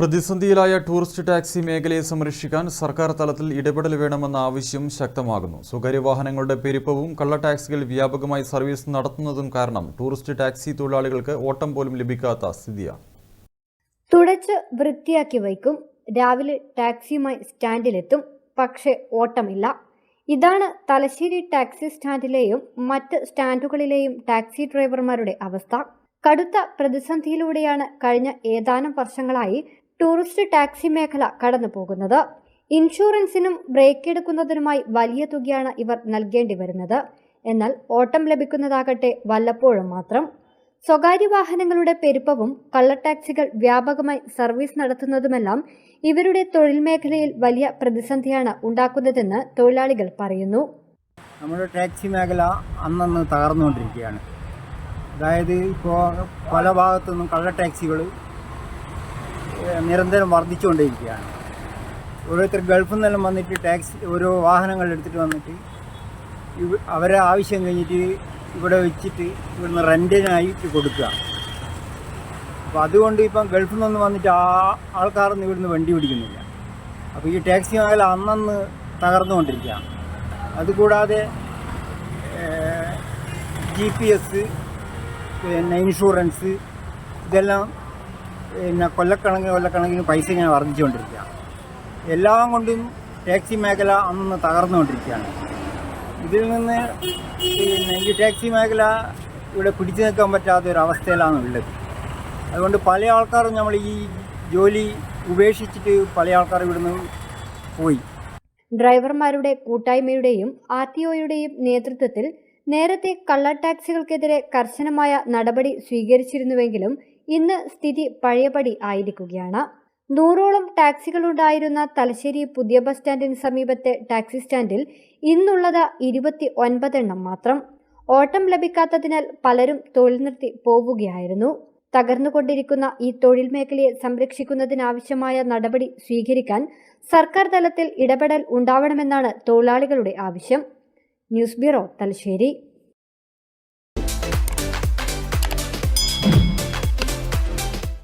പ്രതിസന്ധിയിലായ tourist taxi മേഖലയെ സംരക്ഷിക്കാൻ സർക്കാർ തലത്തിൽ ഇടപെടൽ വേണമെന്ന ആവശ്യം ശക്തമാകുന്നു. സ്വകാര്യ വാഹനങ്ങളുടെ പെരുപ്പവും കള്ള ടാക്സികൾ വ്യാപകമായി സർവീസ് നടത്തുന്നതും കാരണം ടൂറിസ്റ്റ് ടാക്സി തൊഴിലാളികൾക്ക് ഓട്ടം പോലും ലഭിക്കാത്ത സ്ഥിതിയാണ്. തുടച്ച് വൃത്തിയാക്കി വയ്ക്കും. രാവിലെ ടാക്സിയുമായി സ്റ്റാൻഡിലെത്തും. പക്ഷേ ഓട്ടമില്ല. ഇതാണ് തലശ്ശേരി ടാക്സി സ്റ്റാൻഡിലെയും മറ്റ് സ്റ്റാൻഡുകളിലെയും ടാക്സി ഡ്രൈവർമാരുടെ അവസ്ഥ. കടുത്ത പ്രതിസന്ധിയിലൂടെയാണ് കഴിഞ്ഞ ഏതാനും വർഷങ്ങളായി ടൂറിസ്റ്റ് ടാക്സി മേഖല കടന്നു പോകുന്നത് ഇൻഷുറൻസിനും ബ്രേക്ക് എടുക്കുന്നതിനുമായി വലിയ തുകയാണ് ഇവർ നൽകേണ്ടി വരുന്നത്. എന്നാൽ ഓട്ടം ലഭിക്കുന്നതാകട്ടെ വല്ലപ്പോഴും മാത്രം. സ്വകാര്യ വാഹനങ്ങളുടെ പെരുപ്പവും കള്ള ടാക്സികൾ വ്യാപകമായി സർവീസ് നടത്തുന്നതുമെല്ലാം ഇവരുടെ തൊഴിൽ മേഖലയിൽ വലിയ പ്രതിസന്ധിയാണ് ഉണ്ടാക്കുന്നതെന്ന് തൊഴിലാളികൾ പറയുന്നു. നമ്മുടെ ടാക്സി മേഖല അന്നന്ന് തകർന്നുകൊണ്ടിരിക്കുകയാണ്. അതായത് ഇപ്പോൾ പല ഭാഗത്തു നിന്നും കള്ള ടാക്സികൾ നിരന്തരം വർദ്ധിച്ചുകൊണ്ടിരിക്കുകയാണ് ഓരോരുത്തർ ഗൾഫിൽ നിന്നെല്ലാം വന്നിട്ട് ടാക്സി ഓരോ വാഹനങ്ങൾ എടുത്തിട്ട് വന്നിട്ട് ഇവ അവരെ ആവശ്യം കഴിഞ്ഞിട്ട് ഇവിടെ വെച്ചിട്ട് ഇവിടുന്ന് റെന്റിനായിട്ട് കൊടുക്കുക. അപ്പോൾ അതുകൊണ്ട് ഇപ്പം ഗൾഫിൽ നിന്ന് വന്നിട്ട് ആ ആൾക്കാരൊന്നും ഇവിടുന്ന് വണ്ടി പിടിക്കുന്നില്ല. അപ്പോൾ ഈ ടാക്സി മേഖല അന്നന്ന് തകർന്നുകൊണ്ടിരിക്കുകയാണ്. അതുകൂടാതെ ജി പി എസ് പിന്നെ ഇൻഷുറൻസ് ഇതെല്ലാം പിന്നെ കൊല്ലക്കണക്കിന് കൊല്ലക്കണക്കിന് പൈസ ഇങ്ങനെ വർദ്ധിച്ചുകൊണ്ടിരിക്കുകയാണ്. എല്ലാം കൊണ്ടും ടാക്സി മേഖല അന്ന് തകർന്നുകൊണ്ടിരിക്കുകയാണ്. ഇതിൽ നിന്ന് പിന്നെ ഈ ടാക്സി മേഖല ഇവിടെ പിടിച്ചു നിൽക്കാൻ പറ്റാത്ത ഒരു അവസ്ഥയിലാണ് ഉള്ളത്. അതുകൊണ്ട് പല ആൾക്കാരും നമ്മൾ ഈ ജോലി ഉപേക്ഷിച്ചിട്ട് പല ആൾക്കാർ ഇവിടുന്ന് പോയി. ഡ്രൈവർമാരുടെ കൂട്ടായ്മയുടെയും ആർ ടി ഒയുടെയും നേതൃത്വത്തിൽ നേരത്തെ കള്ള ടാക്സികൾക്കെതിരെ കർശനമായ നടപടി സ്വീകരിച്ചിരുന്നുവെങ്കിലും ഇന്ന് സ്ഥിതി പഴയപടി ആയിരിക്കുകയാണ്. നൂറോളം ടാക്സികളുണ്ടായിരുന്ന തലശ്ശേരി പുതിയ ബസ് സ്റ്റാൻഡിന് സമീപത്തെ ടാക്സി സ്റ്റാൻഡിൽ ഇന്നുള്ളത് ഇരുപത്തി ഒൻപതെണ്ണം മാത്രം. ഓട്ടം ലഭിക്കാത്തതിനാൽ പലരും തൊഴിൽ നിർത്തി പോവുകയായിരുന്നു. തകർന്നുകൊണ്ടിരിക്കുന്ന ഈ തൊഴിൽ മേഖലയെ സംരക്ഷിക്കുന്നതിനാവശ്യമായ നടപടി സ്വീകരിക്കാൻ സർക്കാർ തലത്തിൽ ഇടപെടൽ ഉണ്ടാവണമെന്നാണ് തൊഴിലാളികളുടെ ആവശ്യം. News bureau Thalassery.